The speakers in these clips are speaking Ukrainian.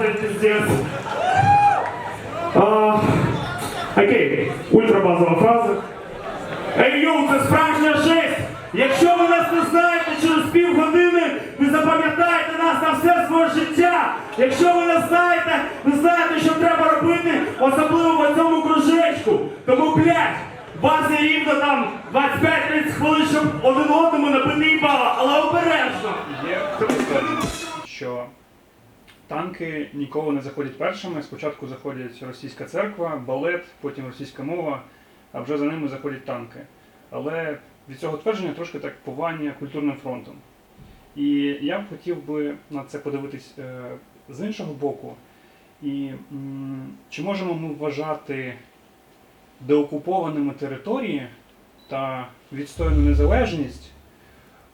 заздрить, пиздец. А, Окей, ультрабазова фраза. Ей, йоу, це справжня жесть! Якщо ви нас не знаєте через півгодини, ви запам'ятаєте нас на все своє життя! Якщо ви не знаєте, ви знаєте, що треба робити, особливо в цьому кружечку. Тому, блядь, вас є рівно там 25-30 хвилин, щоб один одному набити їбала, але обережно! Що танки ніколи не заходять першими. Спочатку заходять російська церква, балет, потім російська мова, а вже за ними заходять танки. Але від цього твердження трошки так повання культурним фронтом. І я б хотів би на це подивитись е, з іншого боку. І чи можемо ми вважати деокупованими території та відстояну незалежність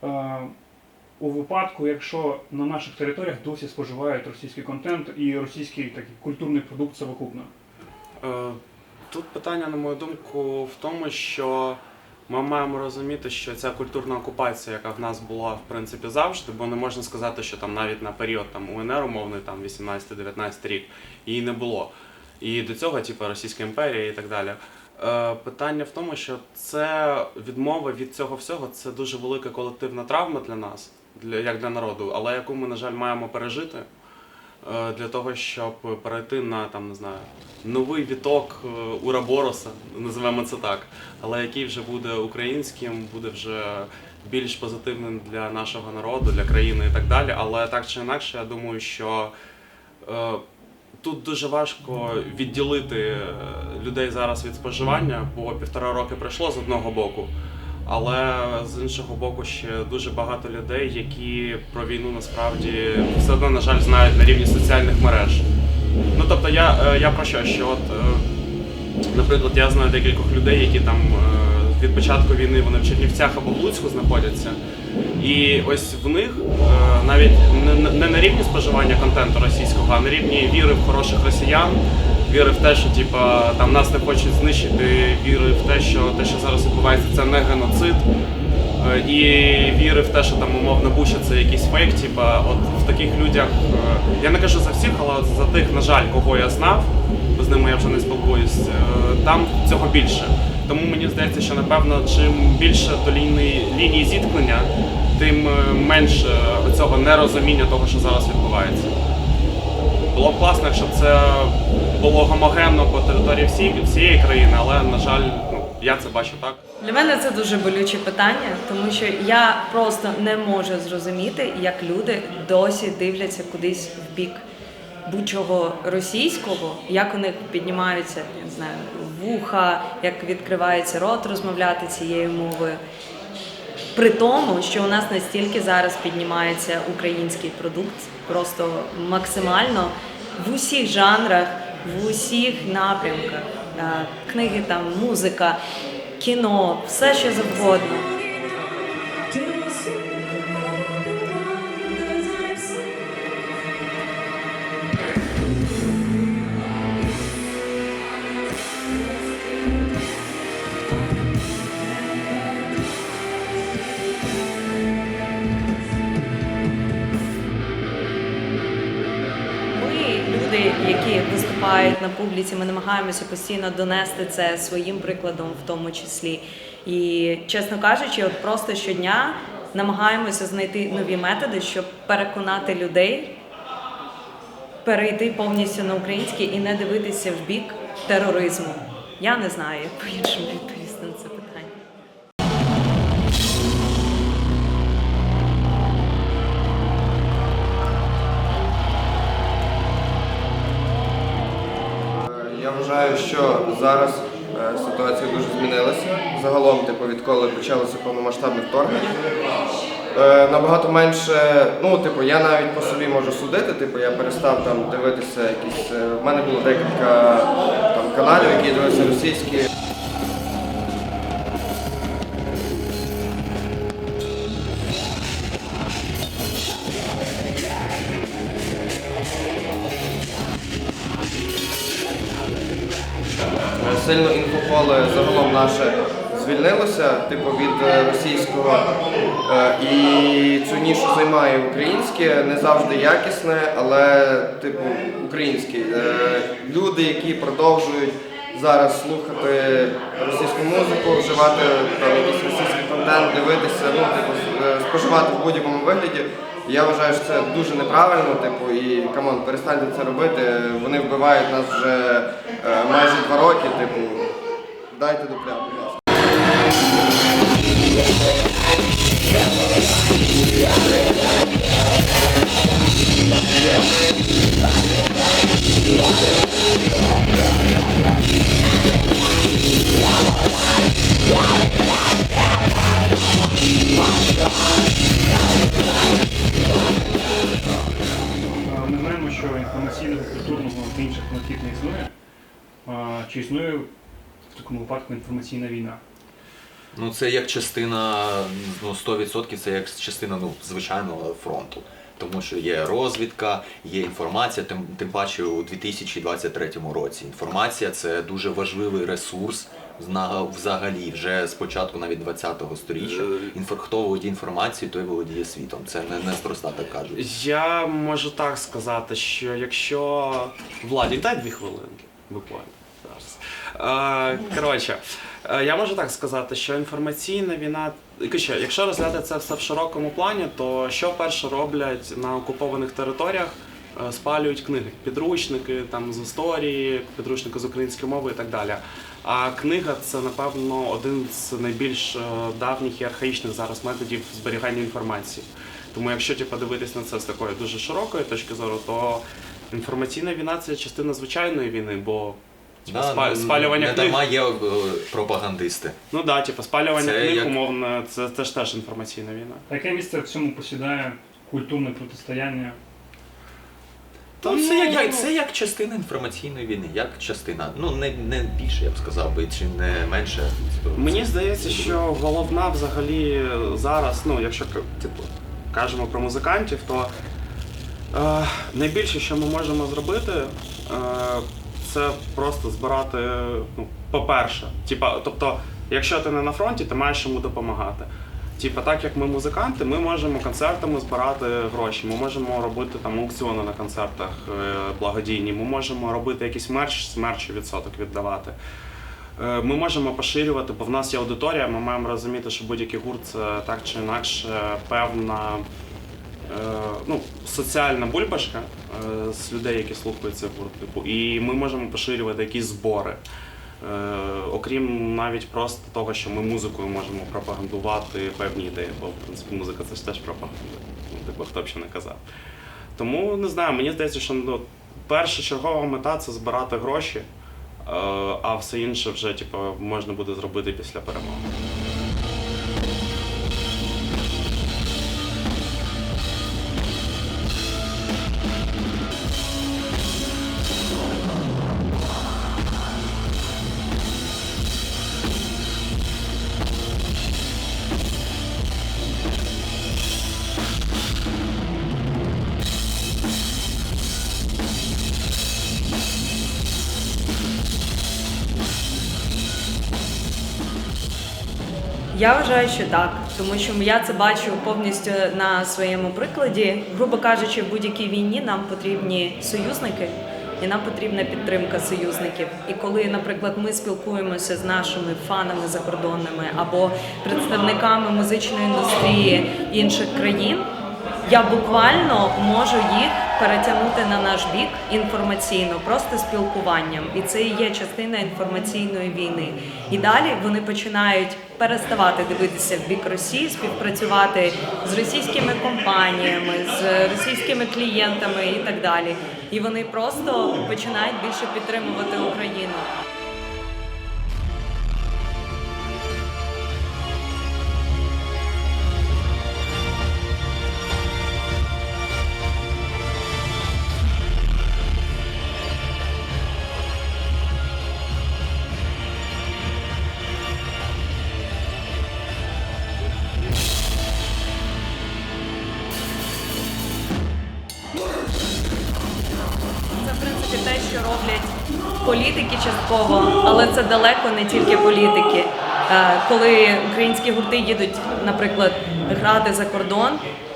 е, у випадку, якщо на наших територіях досі споживають російський контент і російський такий культурний продукт совокупно. Е, Тут питання, на мою думку, в тому, що ми маємо розуміти, що ця культурна окупація, яка в нас була в принципі завжди, бо не можна сказати, що там навіть на період там УНР умовний, там 18-19 рік, її не було. І до цього, типу, Російська імперія і так далі. Е, Питання в тому, що це відмова від цього всього це дуже велика колективна травма для нас, для як для народу, але яку ми, на жаль, маємо пережити е, для того, щоб перейти на там не знаю новий віток е, Урабороса, називаємо це так, але який вже буде українським, буде вже більш позитивним для нашого народу, для країни і так далі. Але так чи інакше, я думаю, що е, тут дуже важко відділити людей зараз від споживання, бо півтора роки пройшло з одного боку. Але з іншого боку, ще дуже багато людей, які про війну насправді все одно, на жаль, знають на рівні соціальних мереж. Ну тобто я, е, я про що? Що от, е, наприклад, я знаю декількох людей, які там е, від початку війни вони в Чернівцях або в Луцьку знаходяться. І ось в них навіть не на рівні споживання контенту російського, а на рівні віри в хороших росіян, віри в те, що типа там нас не хочуть знищити, віри в те, що те, що зараз відбувається, це не геноцид. Е, І віри в те, що там умовно Буча це якийсь фейк, типа от в таких людях, е, я не кажу за всіх, але за тих, на жаль, кого я знав, бо з ними я вже не спілкуюсь, е, там цього більше. Тому мені здається, що напевно, чим більше до лінії, лінії зіткнення, тим менше цього нерозуміння того, що зараз відбувається. Було б класно, якщо б це було гомогенно по території всієї, всієї країни, але, на жаль, ну, я це бачу так. Для мене це дуже болюче питання, тому що я просто не можу зрозуміти, як люди досі дивляться кудись в бік будь-чого російського, як у них піднімаються не знаю, вуха, як відкривається рот розмовляти цією мовою. При тому, що у нас настільки зараз піднімається український продукт, просто максимально в усіх жанрах, в усіх напрямках. Е, Книги, там, музика, кіно, все що завгодно. Виступають на публіці, ми намагаємося постійно донести це своїм прикладом, в тому числі. І чесно кажучи, от просто щодня намагаємося знайти нові методи, щоб переконати людей перейти повністю на український і не дивитися в бік тероризму. Я не знаю, як по-іншому відповісти Вважаю, що зараз е, ситуація дуже змінилася. Загалом, типу, відколи почалося повномасштабне вторгнення. Е, Набагато менше, ну, типу, я навіть по собі можу судити, типу, я перестав там дивитися якісь. У мене було декілька там каналів, які дивилися російські. Російського, е, і цю нішу займає українське, не завжди якісне, але типу українське. Е, Люди, які продовжують зараз слухати російську музику, вживати там якийсь російський контент, дивитися, ну типу е, споживати в будь-якому вигляді. Я вважаю, що це дуже неправильно, типу, і камон, перестаньте це робити. Вони вбивають нас вже майже два роки, типу, дайте ласка. Е, Ми знаємо, що інформаційного культурного інших конфліктів не існує. Чи існує в такому випадку інформаційна війна? Ну, це як частина, ну 100% це як частина ну, звичайного фронту. Тому що є розвідка, є інформація, тим, тим паче у 2023 році. Інформація це дуже важливий ресурс взагалі, вже з початку навіть 20-го сторіччя. Інфо- Хто володіє інформацією, той володіє світом. Це не, не спроста так кажуть. Я можу так сказати, що якщо Владі, дай дві хвилинки, буквально зараз. Е, коротше, е, я можу так сказати, що інформаційна війна. Якщо розглядати це все в широкому плані, то що перше роблять на окупованих територіях? Е, Спалюють книги, підручники там з історії, підручники з української мови і так далі. А книга це, напевно, один з найбільш е, давніх і архаїчних зараз методів зберігання інформації. Тому якщо типу, дивитись на це з такої дуже широкої точки зору, то інформаційна війна це частина звичайної війни, бо типу, Да, спа- ну, спалювання не книг. дарма є е, пропагандисти. Ну да, типу, спалювання Це книг, як- умовно, це, це ж теж інформаційна війна. А яке місце в цьому посідає культурне протистояння? Ну, це, як, як, це як частина інформаційної війни, як частина. Ну, не, не більше, я б сказав би, чи не менше. Мені здається, що головна взагалі зараз, ну якщо к- типу, кажемо про музикантів, то е, найбільше, що ми можемо зробити, е, це просто збирати, ну, по-перше, типа, тобто, якщо ти не на фронті, ти маєш йому допомагати. Типа, так як ми музиканти, ми можемо концертами збирати гроші. Ми можемо робити там аукціони на концертах е, благодійні. Ми можемо робити якийсь мерч з мерчу відсоток віддавати. Е, Ми можемо поширювати, бо в нас є аудиторія, ми маємо розуміти, що будь-який гурт це так чи інакше певна ну, соціальна бульбашка е, з людей, які слухають цей гурт. Типу, і ми можемо поширювати якісь збори. Е, окрім навіть просто того, що ми музикою можемо пропагандувати певні ідеї, бо в принципі музика це ж теж пропаганда. Ну, типу, хто б ще не казав. Тому не знаю, мені здається, що ну, перша чергова мета це збирати гроші, е, а все інше вже типу, можна буде зробити після перемоги. Я вважаю, що так, тому що я це бачу повністю на своєму прикладі. Грубо кажучи, в будь-якій війні нам потрібні союзники. І нам потрібна підтримка союзників. І коли, наприклад, ми спілкуємося з нашими фанами закордонними або представниками музичної індустрії інших країн, я буквально можу їх перетягнути на наш бік інформаційно, просто спілкуванням. І це і є частина інформаційної війни. І далі вони починають переставати дивитися в бік Росії, співпрацювати з російськими компаніями, з російськими клієнтами і так далі. І вони просто починають більше підтримувати Україну. Далеко не тільки політики. Е, Коли українські гурти їдуть, наприклад, грати за кордон,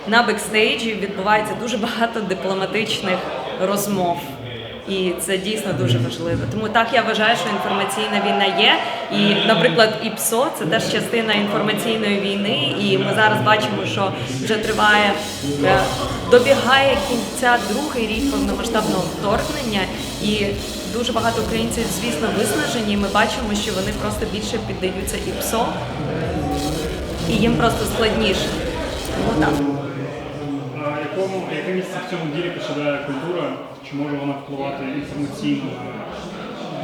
на бекстейджі відбувається дуже багато дипломатичних розмов. І це дійсно дуже важливо. Тому так я вважаю, що інформаційна війна є. І, наприклад, ІПСО це теж частина інформаційної війни. І ми зараз бачимо, що вже триває, е, добігає кінця другий рік повномасштабного вторгнення. І дуже багато українців, звісно, виснажені. Ми бачимо, що вони просто більше піддаються ІПСО, і їм просто складніше. Тому так. А якому, яке місце в цьому ділі посідає культура? Чи може вона впливати інформаційно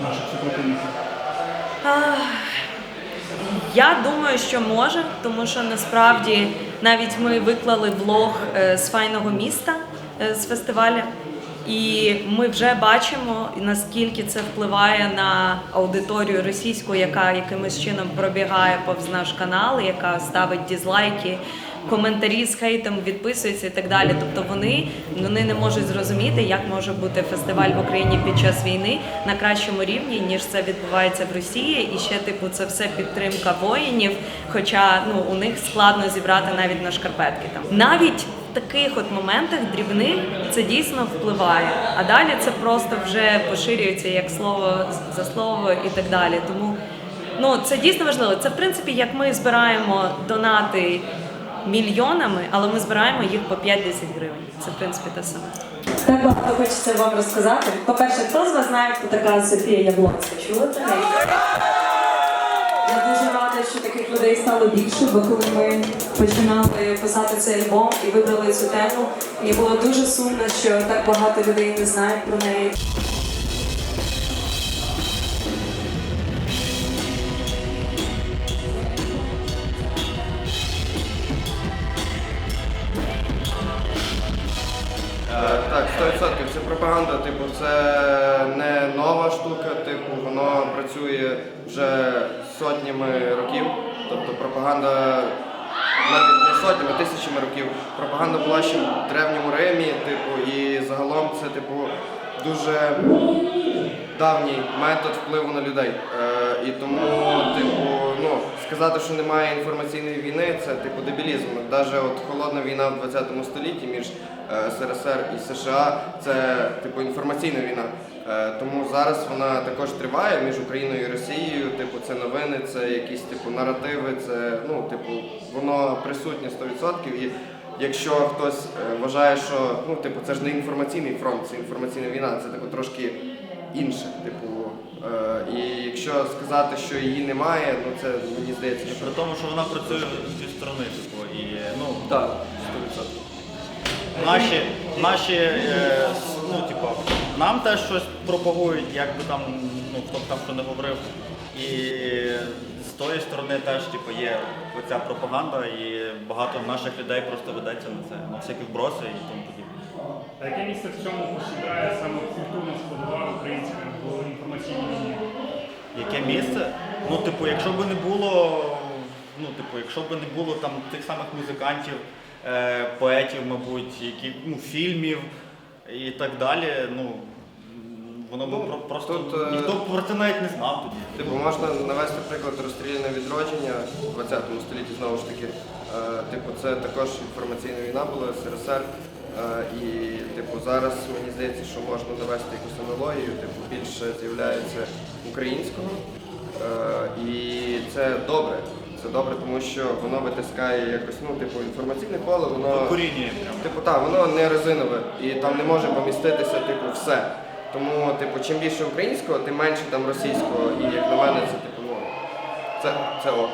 на наших супротивників? Я думаю, що може, тому що насправді навіть ми виклали влог е, з файного міста е, з фестивалю, і ми вже бачимо, наскільки це впливає на аудиторію російську, яка якимось чином пробігає повз наш канал, яка ставить дізлайки. Коментарі з хейтом відписуються і так далі. Тобто вони, вони не можуть зрозуміти, як може бути фестиваль в Україні під час війни на кращому рівні, ніж це відбувається в Росії. І ще, типу, це все підтримка воїнів. Хоча ну у них складно зібрати навіть на шкарпетки. Там навіть таких от моментах дрібних це дійсно впливає. А далі це просто вже поширюється як слово за слово і так далі. Тому ну це дійсно важливо. Це в принципі як ми збираємо донати мільйонами, але ми збираємо їх по 5-10 гривень. Це в принципі те саме. Так багато хочеться вам розказати. По-перше, хто з вас знає, хто така Софія Яблонська? Чули про? Людей стало більше, бо коли ми починали писати цей альбом і вибрали цю тему, мені було дуже сумно, що так багато людей не знають про неї. Е, Так, 100%. Це пропаганда, типу, це не нова штука, типу, воно працює вже сотнями років. Тобто пропаганда навіть не сотнями, тисячами років. Пропаганда була ще в древньому Римі, типу, і загалом це, типу, дуже давній метод впливу на людей. Е, і тому, типу, ну, сказати, що немає інформаційної війни, це типу дебілізм. Навіть от холодна війна в 20 столітті між е, СРСР і США це типу інформаційна війна. Е, тому зараз вона також триває між Україною і Росією. Типу, це новини, це якісь типу наративи, це ну, типу, воно присутнє 100%. І якщо хтось е, вважає, що ну, типу, це ж не інформаційний фронт, це інформаційна війна, це типу трошки інше. Типу, е, і якщо сказати, що її немає, ну це мені здається, що При тому, що вона працює зі сторони, типу, і ну так, 100%. наші, наші е, ну, типу, нам теж щось пропагують, як би там, ну хто б там що не говорив. І з тої сторони теж типу, є оця пропаганда, і багато наших людей просто ведеться на це, на всякі вброси і тому подібне. А яке місце в цьому посідає саме культурна складова українська в інформаційній війні? Яке місце? Ну, типу, якщо б не було, ну, типу, якщо б не було там тих самих музикантів, е, поетів, мабуть, які, ну, фільмів і так далі, ну, воно Ну, про- просто тут, е, ніхто про це навіть не знав тоді. Типу, можна навести приклад розстріляне відродження в 20 столітті знову ж таки. Е, типу, це також інформаційна війна була СРСР. Е, і типу, зараз мені здається, що можна довести якусь аналогію, типу, більше з'являється українського. І це добре. Це добре, тому що воно витискає якось, ну, типу, інформаційне поле, воно. Типу, так, воно не резинове і там не може поміститися, типу, все. Тому, типу, чим більше українського, тим менше там російського. І як на мене, це типу, ну, це, це ок.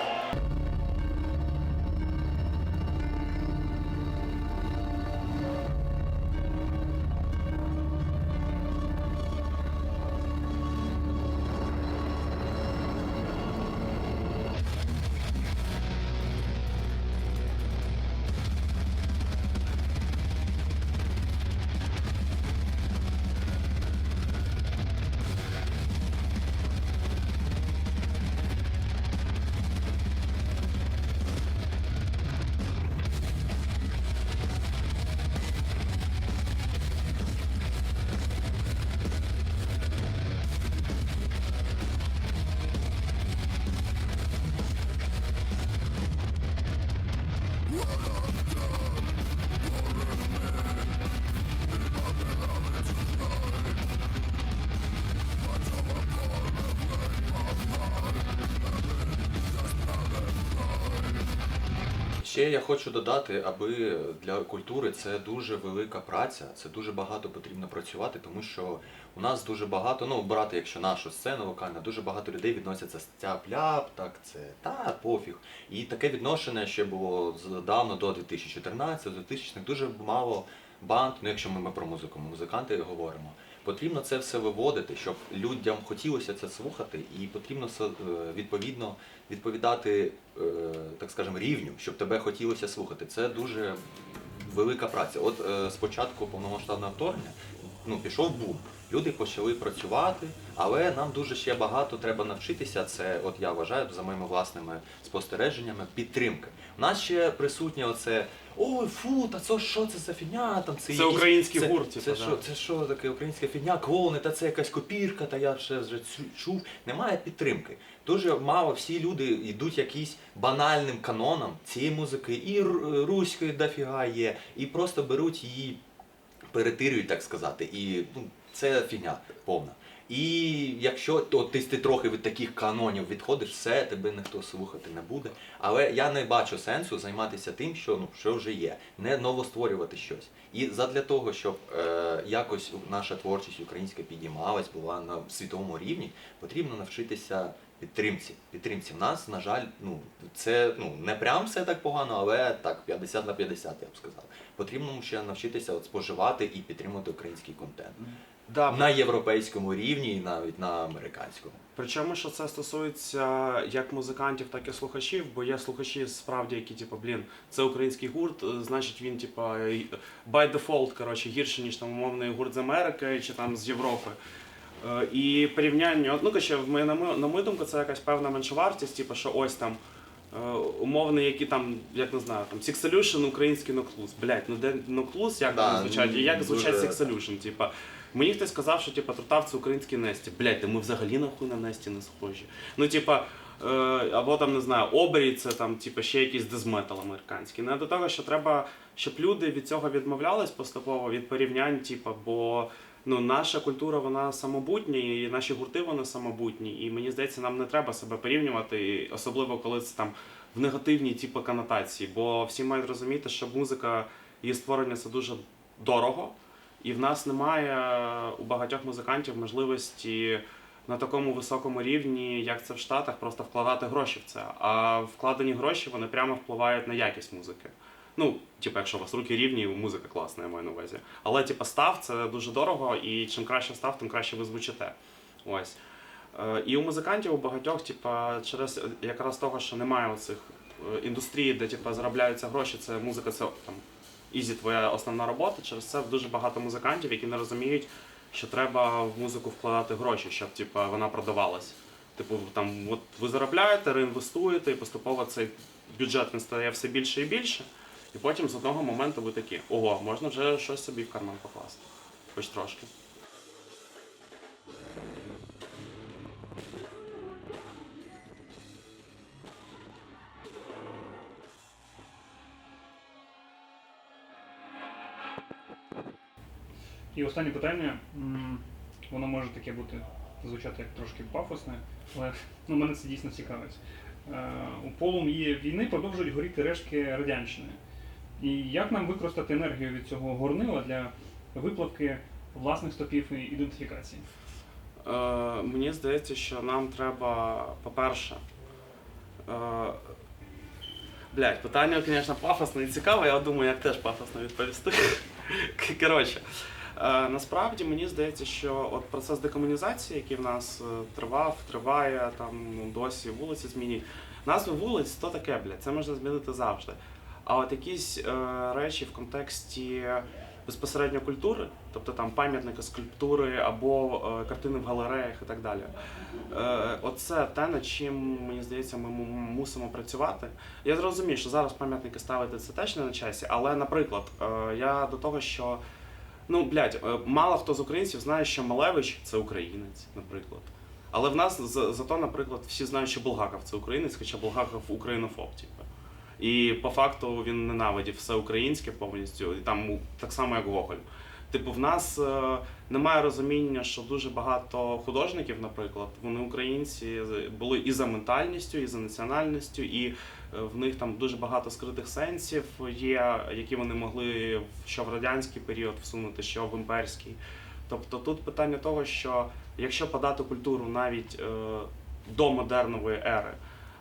Ще я хочу додати, аби для культури це дуже велика праця, це дуже багато потрібно працювати, тому що у нас дуже багато, ну брати, якщо нашу сцену вокальну, дуже багато людей відносяться з тяп-ляп, так це та пофіг. І таке відношення ще було з- давно до 2014 2000 х дуже мало банд, ну якщо ми, ми про музику, ми музиканти говоримо. Потрібно це все виводити, щоб людям хотілося це слухати, і потрібно е, відповідно відповідати, е, так скажемо, рівню, щоб тебе хотілося слухати. Це дуже велика праця. От е, спочатку повномасштабного вторгнення ну, пішов бум. Люди почали працювати, але нам дуже ще багато треба навчитися. Це, от я вважаю, за моїми власними спостереженнями, підтримки. У нас ще присутнє оце ой, фу, та це що це за фігня? Там це, Це якісь- український це, гурт, Це, типу, що, да. це що таке українська фігня, клоуни, та це якась копірка, та я ще вже чув. Немає підтримки. Дуже мало всі люди йдуть якісь банальним каноном цієї музики, і ру- руської дофіга є, і просто беруть її, перетирюють, так сказати. І ну, це фігня повна. І якщо то ти, ти трохи від таких канонів відходиш, все, тебе ніхто слухати не буде. Але я не бачу сенсу займатися тим, що ну що вже є, не новостворювати щось. І задля того, щоб е, якось наша творчість українська підіймалась, була на світовому рівні, потрібно навчитися підтримці. Підтримці в нас, на жаль, ну це ну не прям все так погано, але так 50 на 50, я б сказав. Потрібно ще навчитися от споживати і підтримувати український контент Да, на європейському рівні і навіть на американському. Причому, що це стосується як музикантів, так і слухачів, бо є слухачі справді, які, типу, блін, це український гурт, е, значить він, типу, й- by default, коротше, гірше, ніж там умовний гурт з Америки чи там з Європи. Е, І порівняння, ну коротше, на мою- на мою думку, це якась певна меншовартість, типу, що ось там. е, Умовний, які там, як не знаю, там Six Solution, український Ноклуз. Блять, ну де Ноклуз, як Да, звучать, і як звучать Six. Solution, типа. Мені хтось сказав, що типа Трутав це український Несті. Блять, та ми взагалі нахуй на Несті не схожі. Ну, типа, е, або там не знаю, обрій це там, типа, ще якийсь дезметал американський. Не до того, що треба, щоб люди від цього відмовлялись поступово від порівнянь, типа, бо ну, наша культура вона самобутня, і наші гурти вони самобутні. І мені здається, нам не треба себе порівнювати, особливо коли це там в негативній типу конотації. Бо всі мають розуміти, що музика, її створення це дуже дорого. І в нас немає у багатьох музикантів можливості на такому високому рівні, як це в Штатах, просто вкладати гроші в це. А вкладені гроші вони прямо впливають на якість музики. Ну, типу, якщо у вас руки рівні, музика класна, я маю на увазі. Але типу, став це дуже дорого, і чим краще став, тим краще ви звучите. Ось. Е, І у музикантів у багатьох, типа, через якраз того, що немає оцих е, індустрій, де типа, заробляються гроші, це музика, це там ізі твоя основна робота. Через це дуже багато музикантів, які не розуміють, що треба в музику вкладати гроші, щоб типу, вона продавалась. Типу, там, от ви заробляєте, реінвестуєте, і поступово цей бюджет не стає все більше і більше. І потім з одного моменту ви такі, ого, можна вже щось собі в карман покласти. Хоч трошки. І останнє питання, воно може таке бути, звучати як трошки пафосне, але ну, мене це дійсно цікавить. Е, У полум'ї війни продовжують горіти рештки радянщини. І як нам використати енергію від цього горнила для виплавки власних стопів і ідентифікації? Е, мені здається, що нам треба, по-перше, е, блядь, питання, звісно, пафосне і цікаве, я думаю, як теж пафосно відповісти. Коротше, насправді мені здається, що от процес декомунізації, який в нас е, тривав, триває, там ну, досі вулиці змінюють. Назви вулиць то таке, блядь, це можна змінити завжди. А от якісь е, речі в контексті безпосередньо культури, тобто там пам'ятники, скульптури або е, картини в галереях і так далі. Е, оце те, над чим, мені здається, ми му- мусимо працювати. Я зрозумію, що зараз пам'ятники ставити це теж не на часі, але, наприклад, е, я до того, що ну, блядь, е, мало хто з українців знає, що Малевич це українець, наприклад. Але в нас за- зато, наприклад, всі знають, що Булгаков це українець, хоча Булгаков українофоб, типу. І по факту він ненавидів все українське повністю, і там так само, як Гоголь. Типу, в нас е, немає розуміння, що дуже багато художників, наприклад, вони українці були і за ментальністю, і за національністю, і е, в них там дуже багато скритих сенсів є, які вони могли що в радянський період всунути, що в імперський. Тобто тут питання того, що якщо подати культуру навіть е, до модернової ери,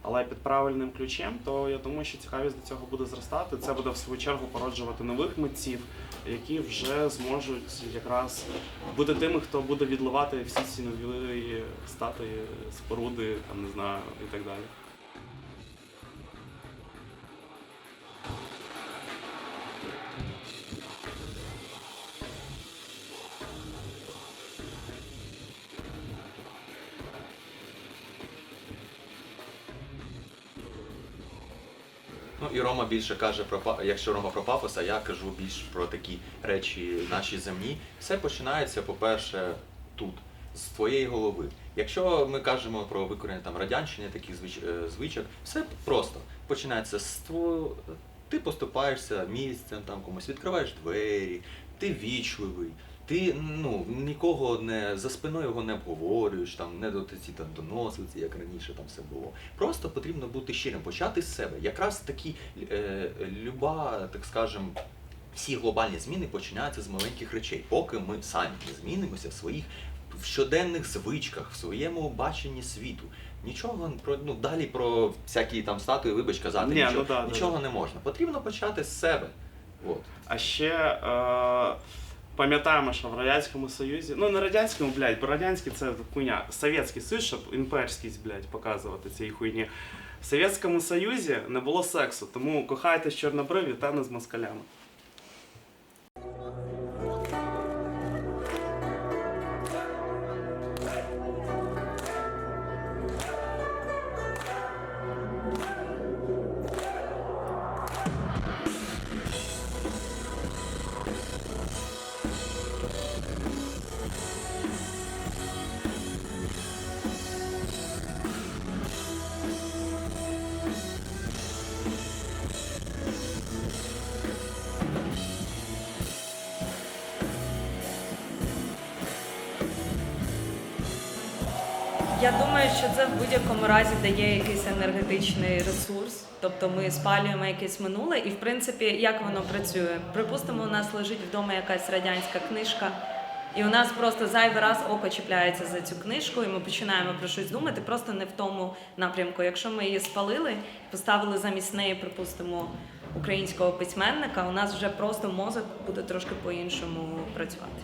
але під правильним ключем, то я думаю, що цікавість до цього буде зростати. Це буде в свою чергу породжувати нових митців, які вже зможуть якраз бути тими, хто буде відливати всі ці нові статуї, споруди, там не знаю, і так далі. І Рома більше каже про якщо Рома про пафос, а я кажу більш про такі речі наші земні. Все починається, по-перше, тут, з твоєї голови. Якщо ми кажемо про викорення там радянщини, таких звич, е, звичок, все просто починається з твого. Ти поступаєшся місцем, там комусь відкриваєш двері, ти вічливий, ти ну нікого не за спиною його не обговорюєш, там не до ці там доносиці, як раніше там все було. Просто потрібно бути щирим, почати з себе. Якраз такі е, люба, так скажем, всі глобальні зміни починаються з маленьких речей, поки ми самі не змінимося в своїх в щоденних звичках, в своєму баченні світу. Нічого про ну далі про всякі там статуї, вибач казати, Ні, нічого, ну да, да, нічого да. не можна. Потрібно почати з себе. От. А ще е, пам'ятаємо, що в Радянському Союзі, ну не радянському, блядь, бо радянський це хуйня. Совєтський Союз, щоб імперськість, блядь, показувати цій хуйні. В Совєтському Союзі не було сексу, тому кохайтесь чорнобриві та не з москалями. Я думаю, що це в будь-якому разі дає якийсь енергетичний ресурс. Тобто ми спалюємо якесь минуле, і в принципі, як воно працює? Припустимо, у нас лежить вдома якась радянська книжка, і у нас просто зайвий раз око чіпляється за цю книжку, і ми починаємо про щось думати, просто не в тому напрямку. Якщо ми її спалили, поставили замість неї, припустимо, українського письменника, у нас вже просто мозок буде трошки по-іншому працювати.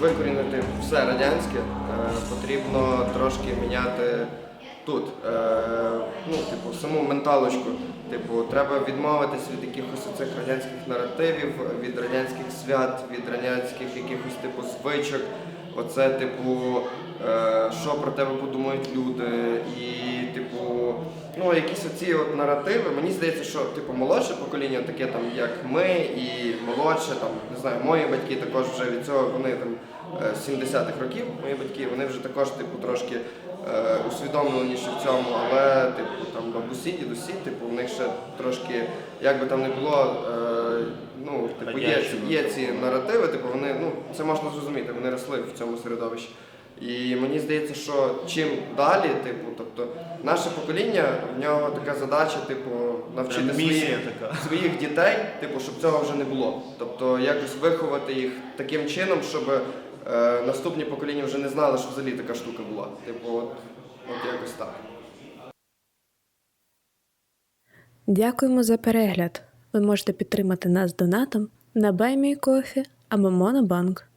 Викорінити все радянське, е, потрібно трошки міняти тут. Е, ну, типу, саму менталочку. Типу, треба відмовитись від якихось цих радянських наративів, від радянських свят, від радянських якихось типу звичок. Оце, типу, що про тебе подумають люди, і, типу, ну, якісь оці от наративи. Мені здається, що типу молодше покоління, таке там, як ми, і молодше, там, не знаю, мої батьки також вже від цього, вони там е, 70-х років, мої батьки, вони вже також, типу, трошки е, усвідомленіші в цьому, але типу там бабусі, дідусі, типу, в них ще трошки, як би там не було, е, ну, типу, є, є ці наративи, типу, вони, ну, це можна зрозуміти, вони росли в цьому середовищі. І мені здається, що чим далі, типу, тобто наше покоління, в нього така задача, типу, навчити своїх, така. своїх дітей, типу, щоб цього вже не було. Тобто якось виховати їх таким чином, щоб е, наступні покоління вже не знали, що взагалі така штука була. Типу, от, от якось так. Дякуємо за перегляд. Ви можете підтримати нас донатом на BuyMeCoffee або Monobank.